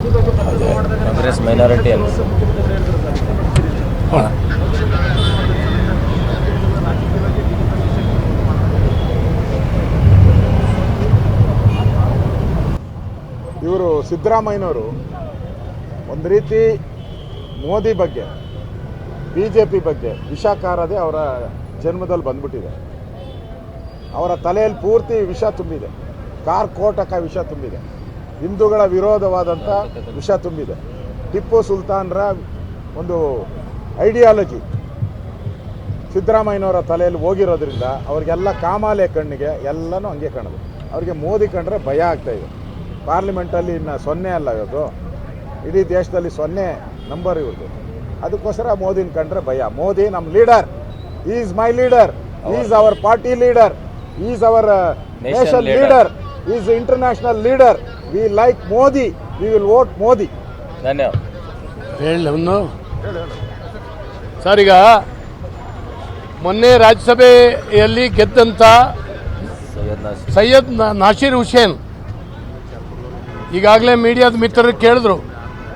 Congress minority ಅಲ್ಲ. ಇವರು ಸಿದ್ದರಾಮಯ್ಯನವರು ಒಂದು ರೀತಿ ಮೋದಿ ಬಗ್ಗೆ ಬಿ ಜೆ ಪಿ ಬಗ್ಗೆ ವಿಷ ಕಾರದೆ ಅವರ ಜನ್ಮದಲ್ಲಿ ಬಂದ್ಬಿಟ್ಟಿದೆ. ಅವರ ತಲೆಯಲ್ಲಿ ಪೂರ್ತಿ ವಿಷ ತುಂಬಿದೆ. ಕಾರ್ ಕೋಟಕ ವಿಷ ತುಂಬಿದೆ. ಹಿಂದೂಗಳ ವಿರೋಧವಾದಂಥ ವಿಷ ತುಂಬಿದೆ. ಟಿಪ್ಪು ಸುಲ್ತಾನ್ರ ಒಂದು ಐಡಿಯಾಲಜಿ. ಸಿದ್ದರಾಮಯ್ಯನವರ ತಲೆಯಲ್ಲಿ ಹೋಗಿರೋದ್ರಿಂದ ಅವ್ರಿಗೆಲ್ಲ ಕಾಮಾಲೆ ಕಣ್ಣಿಗೆ ಎಲ್ಲನೂ ಹಂಗೆ ಕಾಣೋದು ಅವ್ರಿಗೆ ಮೋದಿ ಕಂಡ್ರೆ ಭಯ ಆಗ್ತಾ ಇದೆ. ಪಾರ್ಲಿಮೆಂಟಲ್ಲಿ ಇನ್ನು ಸೊನ್ನೆ ಅಲ್ಲ ಇವತ್ತು. ಇಡೀ ದೇಶದಲ್ಲಿ ಸೊನ್ನೆ ನಂಬರ್ ಇವ್ರದ್ದು. ಅದಕ್ಕೋಸ್ಕರ ಮೋದಿನ ಕಂಡ್ರೆ ಭಯ. ಮೋದಿ ನಮ್ಮ leader. Is my leader is our party leader is our nation. Leader is international leader we like Modi we will vote Modi ಧನ್ಯವಾದ. ಹೇಳಿ ಅವನು ಸರ್ ಈಗ ಮೊನ್ನೆ ರಾಜ್ಯಸಭೆಯಲ್ಲಿ ಗೆದ್ದಂಥ ಸೈಯದ್ ನಾಶೀರ್ ನಾಸೀರ್ ಹುಸೇನ್. ಈಗಾಗಲೇ ಮೀಡಿಯಾದ ಮಿತ್ರರು ಕೇಳಿದ್ರು.